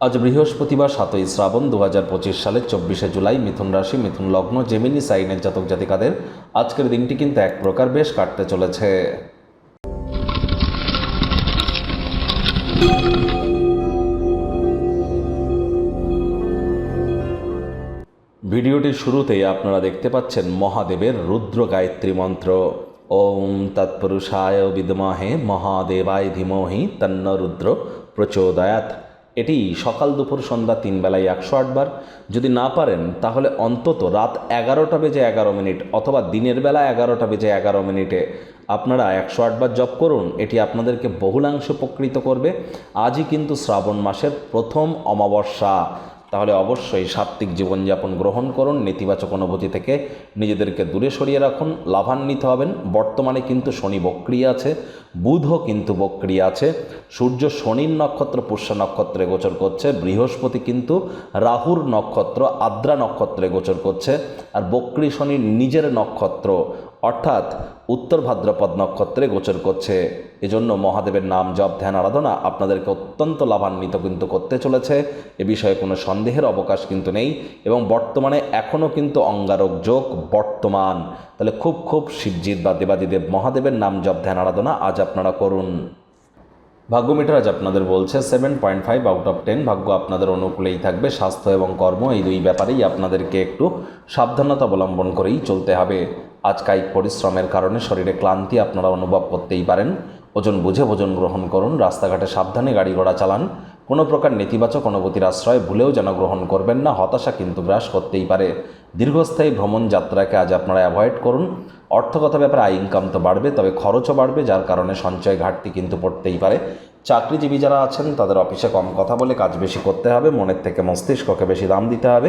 আজ বৃহস্পতিবার সাতই শ্রাবণ দু হাজার পঁচিশ সালের চব্বিশে জুলাই মিথুন রাশি, মিথুন লগ্ন, জেমিনি, সাইনের জাতক জাতিকাদের আজকের দিনটি কিন্তু এক প্রকার বেশ কাটতে চলেছে। ভিডিওটির শুরুতেই আপনারা দেখতে পাচ্ছেন মহাদেবের রুদ্র গায়ত্রী মন্ত্র। ওম তৎপুরুষায় বিদমাহে মহাদেবায় ধীমহি তন্ন রুদ্র প্রচোদয়াত এটি সকাল দুপুর সন্ধ্যা তিন বেলায় একশো আটবার যদি না পারেন, তাহলে অন্তত রাত এগারোটা বেজে এগারো মিনিট অথবা দিনের বেলা এগারোটা বেজে এগারো মিনিটে আপনারা একশো আটবার জপ করুন। এটি আপনাদেরকে বহুলাংশ উপকৃত করবে। আজই কিন্তু শ্রাবণ মাসের প্রথম অমাবস্যা। তাহলে অবশ্যই সাত্ত্বিক জীবনযাপন গ্রহণ করুন, নেতিবাচক অনুভূতি থেকে নিজেদেরকে দূরে সরিয়ে রাখুন, লাভান্বিত হবেন। বর্তমানে কিন্তু শনি বক্রিয় আছে, বুধও কিন্তু বক্রিয় আছে। সূর্য শনির নক্ষত্র, পুষ্য নক্ষত্রে গোচর করছে, বৃহস্পতি কিন্তু রাহুর নক্ষত্র, আদ্রা নক্ষত্রে গোচর করছে। আর বক্রী শনির নিজের নক্ষত্র অর্থাৎ উত্তর ভাদ্রপদ নক্ষত্রে গোচর করছে। এজন্য মহাদেবের নাম জপ, ধ্যান, আরাধনা আপনাদেরকে অত্যন্ত লাভান্বিত কিন্তু করতে চলেছে। এ বিষয়ে কোনো সন্দেহের অবকাশ কিন্তু নেই এবং বর্তমানে এখনও কিন্তু অঙ্গারক যোগ বর্তমান। তাহলে খুব খুব শিবজিৎ বা দেবাদিদেব মহাদেবের নাম জপ, ধ্যান, আরাধনা আজ আপনারা করুন। ভাগ্যমিটার আজ আপনাদের বলছে seven point five out of ten ভাগ্য আপনাদের অনুকূলেই থাকবে, স্বাস্থ্য এবং কর্ম এই দুই ব্যাপারেই আপনাদেরকে একটু সাবধানতা অবলম্বন করেই চলতে হবে। আজ কায়িক পরিশ্রমের কারণে শরীরে ক্লান্তি আপনারা অনুভব করতেই পারেন। ওজন বুঝে ভোজন গ্রহণ করুন, রাস্তাঘাটে সাবধানে গাড়ি ঘোড়া চালান। কোনো প্রকার নেতিবাচক অনুভূতির আশ্রয় ভুলেও যেন গ্রহণ করবেন না, হতাশা কিন্তু গ্রাস করতেই পারে। দীর্ঘস্থায়ী ভ্রমণ যাত্রাকে আজ আপনারা অ্যাভয়েড করুন। অর্থগত ব্যাপারে আয়, ইনকাম তো বাড়বে, তবে খরচও বাড়বে, যার কারণে সঞ্চয় ঘাটতি কিন্তু পড়তেই পারে। চাকরিজীবী যারা আছেন, তাদের অফিসে কম কথা বলে কাজ বেশি করতে হবে, মনের থেকে মস্তিষ্ককে বেশি দাম দিতে হবে।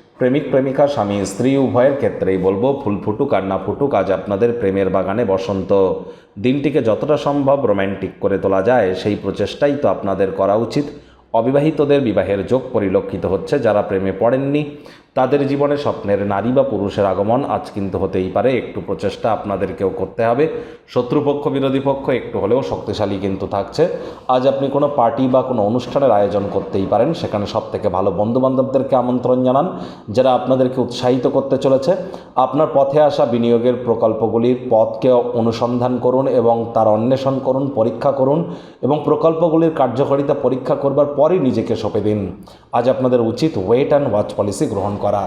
প্রেমিক প্রেমিকা, স্বামী স্ত্রী, উভয়ের ক্ষেত্রেই বলব, ফুল ফুটুক আর না ফুটুক, আজ আপনাদের প্রেমের বাগানে বসন্ত। দিনটিকে যতটা সম্ভব রোম্যান্টিক করে তোলা যায়, সেই প্রচেষ্টাই তো আপনাদের করা উচিত। অবিবাহিতদের বিবাহের যোগ পরিলক্ষিত হচ্ছে, যারা প্রেমে পড়েননি। তাদের জীবনে স্বপ্নের নারী বা পুরুষের আগমন আজ কিন্তু হতেই পারে। একটু প্রচেষ্টা আপনাদেরকেও করতে হবে। শত্রুপক্ষ, বিরোধী পক্ষ একটু হলেও শক্তিশালী কিন্তু থাকছে। আজ আপনি কোনো পার্টি বা কোনো অনুষ্ঠানের আয়োজন করতেই পারেন। সেখানে সব থেকে ভালো বন্ধুবান্ধবদেরকে আমন্ত্রণ জানান, যারা আপনাদেরকে উৎসাহিত করতে চলেছে। আপনার পথে আসা বিনিয়োগের প্রকল্পগুলির পথকে অনুসন্ধান করুন এবং তার অন্বেষণ করুন, পরীক্ষা করুন এবং প্রকল্পগুলির কার্যকারিতা পরীক্ষা করবার পরই নিজেকে সঁপে দিন। আজ আপনাদের উচিত ওয়েট অ্যান্ড ওয়াচ পলিসি গ্রহণ করা